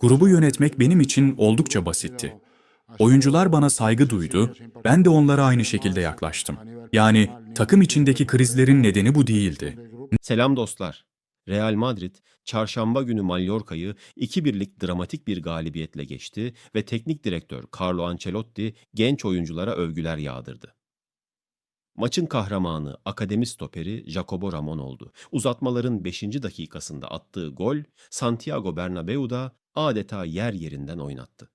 Grubu yönetmek benim için oldukça basitti. Oyuncular bana saygı duydu, ben de onlara aynı şekilde yaklaştım. Yani takım içindeki krizlerin nedeni bu değildi. Selam dostlar. Real Madrid çarşamba günü Mallorca'yı 2-1'lik dramatik bir galibiyetle geçti ve teknik direktör Carlo Ancelotti genç oyunculara övgüler yağdırdı. Maçın kahramanı akademi stoperi Jacobo Ramon oldu. Uzatmaların 5. dakikasında attığı gol Santiago Bernabeu'da adeta yer yerinden oynattı.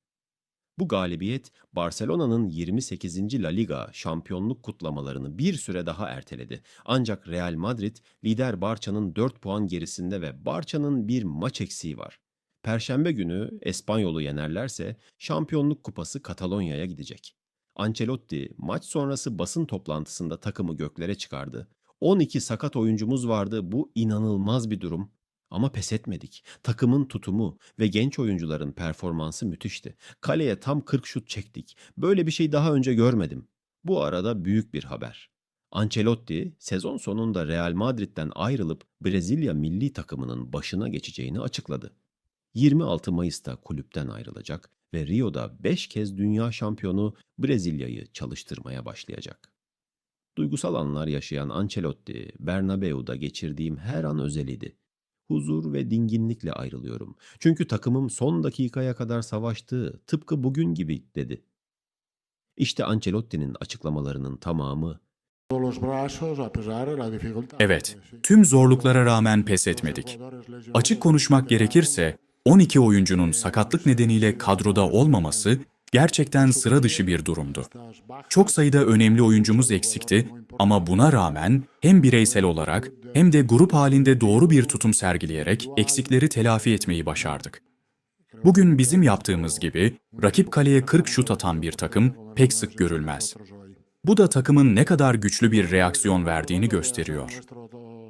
Bu galibiyet Barcelona'nın 28. La Liga şampiyonluk kutlamalarını bir süre daha erteledi. Ancak Real Madrid lider Barça'nın 4 puan gerisinde ve Barça'nın bir maç eksiği var. Perşembe günü Espanyol'u yenerlerse şampiyonluk kupası Katalonya'ya gidecek. Ancelotti maç sonrası basın toplantısında takımı göklere çıkardı. 12 sakat oyuncumuz vardı. Bu inanılmaz bir durum. Ama pes etmedik. Takımın tutumu ve genç oyuncuların performansı müthişti. Kaleye tam 40 şut çektik. Böyle bir şey daha önce görmedim. Bu arada büyük bir haber. Ancelotti sezon sonunda Real Madrid'den ayrılıp Brezilya milli takımının başına geçeceğini açıkladı. 26 Mayıs'ta kulüpten ayrılacak ve Rio'da 5 kez dünya şampiyonu Brezilya'yı çalıştırmaya başlayacak. Duygusal anlar yaşayan Ancelotti, Bernabeu'da geçirdiğim her an özeliydi. Huzur ve dinginlikle ayrılıyorum. Çünkü takımım son dakikaya kadar savaştı, tıpkı bugün gibi dedi. İşte Ancelotti'nin açıklamalarının tamamı Evet, tüm zorluklara rağmen pes etmedik. Açık konuşmak gerekirse 12 oyuncunun sakatlık nedeniyle kadroda olmaması gerçekten sıra dışı bir durumdu. Çok sayıda önemli oyuncumuz eksikti ama buna rağmen hem bireysel olarak hem de grup halinde doğru bir tutum sergileyerek eksikleri telafi etmeyi başardık. Bugün bizim yaptığımız gibi rakip kaleye 40 şut atan bir takım pek sık görülmez. Bu da takımın ne kadar güçlü bir reaksiyon verdiğini gösteriyor.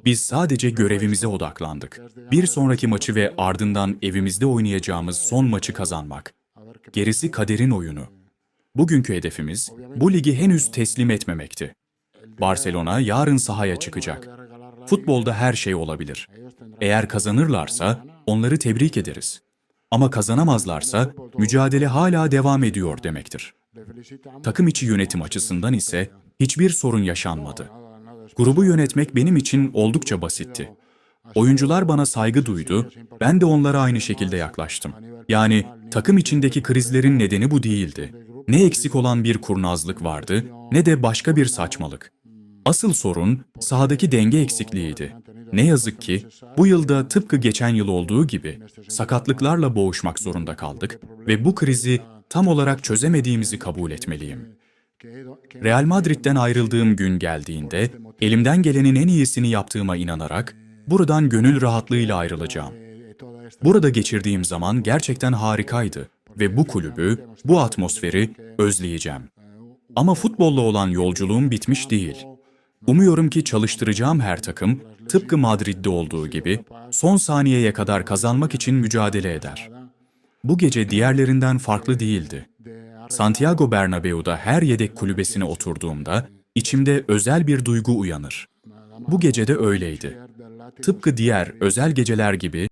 Biz sadece görevimize odaklandık. Bir sonraki maçı ve ardından evimizde oynayacağımız son maçı kazanmak. Gerisi kaderin oyunu. Bugünkü hedefimiz bu ligi henüz teslim etmemekti. Barcelona yarın sahaya çıkacak. Futbolda her şey olabilir. Eğer kazanırlarsa onları tebrik ederiz. Ama kazanamazlarsa mücadele hala devam ediyor demektir. Takım içi yönetim açısından ise hiçbir sorun yaşanmadı. Grubu yönetmek benim için oldukça basitti. Oyuncular bana saygı duydu, ben de onlara aynı şekilde yaklaştım. Yani takım içindeki krizlerin nedeni bu değildi. Ne eksik olan bir kurnazlık vardı, ne de başka bir saçmalık. Asıl sorun sahadaki denge eksikliğiydi. Ne yazık ki bu yılda tıpkı geçen yıl olduğu gibi sakatlıklarla boğuşmak zorunda kaldık ve bu krizi tam olarak çözemediğimizi kabul etmeliyim. Real Madrid'den ayrıldığım gün geldiğinde elimden gelenin en iyisini yaptığıma inanarak buradan gönül rahatlığıyla ayrılacağım. Burada geçirdiğim zaman gerçekten harikaydı ve bu kulübü, bu atmosferi özleyeceğim. Ama futbolla olan yolculuğum bitmiş değil. Umuyorum ki çalıştıracağım her takım tıpkı Madrid'de olduğu gibi son saniyeye kadar kazanmak için mücadele eder. Bu gece diğerlerinden farklı değildi. Santiago Bernabeu'da her yedek kulübesine oturduğumda içimde özel bir duygu uyanır. Bu gece de öyleydi. Tıpkı diğer özel geceler gibi